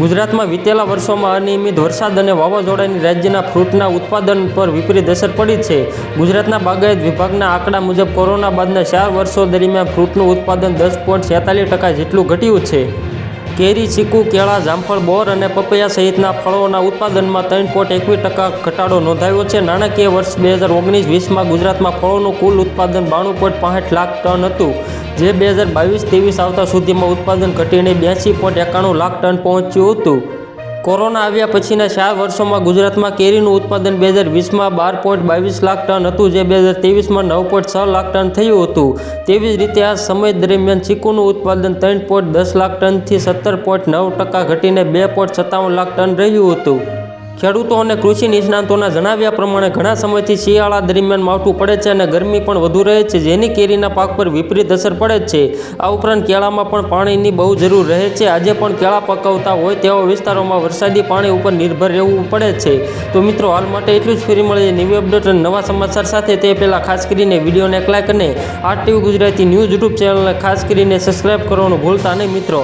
ગુજરાતમાં વિતેલા વર્ષોમાં અનિયમિત વરસાદ અને વાવાઝોડાની રાજ્યના ફ્રૂટના ઉત્પાદન પર વિપરીત અસર પડી છે. ગુજરાતના બાગાયત વિભાગના આંકડા મુજબ કોરોના બાદના ચાર વર્ષો દરમિયાન ફ્રૂટનું ઉત્પાદન દસ પોઈન્ટ છેતાલીસ ટકા જેટલું ઘટ્યું છે. કેરી, ચીકુ, કેળા, જામફળ, બોર અને પપૈયા સહિતના ફળોના ઉત્પાદનમાં ત્રણ પોઈન્ટ એકવીસ ટકા ઘટાડો નોંધાયો છે. નાણાકીય વર્ષ બે હજાર ઓગણીસ વીસમાં ગુજરાતમાં ફળોનું કુલ ઉત્પાદન બાણું પોઈન્ટ પાંસઠ લાખ ટન હતું. જે બે હજાર બાવીસ ત્રેવીસ આવતા સુધીમાં ઉત્પાદન ઘટીને બ્યાસી પોઈન્ટ એકાણું લાખ ટન પહોંચ્યું હતું. કોરોના આવ્યા પછીના ચાર વર્ષોમાં ગુજરાતમાં કેરીનું ઉત્પાદન બે હજાર વીસમાં બાર પોઈન્ટ બાવીસ લાખ ટન હતું, જે બે હજાર ત્રેવીસમાં નવ પોઈન્ટ છ લાખ ટન થયું હતું. તેવી જ રીતે આ સમય દરમિયાન ચીકુનું ઉત્પાદન ત્રણ પોઈન્ટ દસ લાખ ટનથી સત્તર પોઈન્ટ નવ ટકા ઘટીને બે પોઈન્ટ સત્તાવન લાખ ટન રહ્યું હતું. ખેડૂતો અને કૃષિ નિષ્ણાંતોના જણાવ્યા પ્રમાણે ઘણા સમયથી શિયાળા દરમિયાન માવઠું પડે છે અને ગરમી પણ વધુ રહે છે, જેની કેરીના પાક પર વિપરીત અસર પડે છે. આ ઉપરાંત કેળામાં પણ પાણીની બહુ જરૂર રહે છે. આજે પણ કેળા પકવતા હોય તેવા વિસ્તારોમાં વરસાદી પાણી ઉપર નિર્ભર રહેવું પડે છે. તો મિત્રો, હાલ માટે એટલું જ. ફરી મળીએ નવી અપડેટ અને નવા સમાચાર સાથે. તે પહેલાં ખાસ કરીને વિડીયોને એક લાઇક અને R TV Gujarati news YouTube ચેનલને ખાસ કરીને સબસ્ક્રાઈબ કરવાનું ભૂલતા નહીં મિત્રો.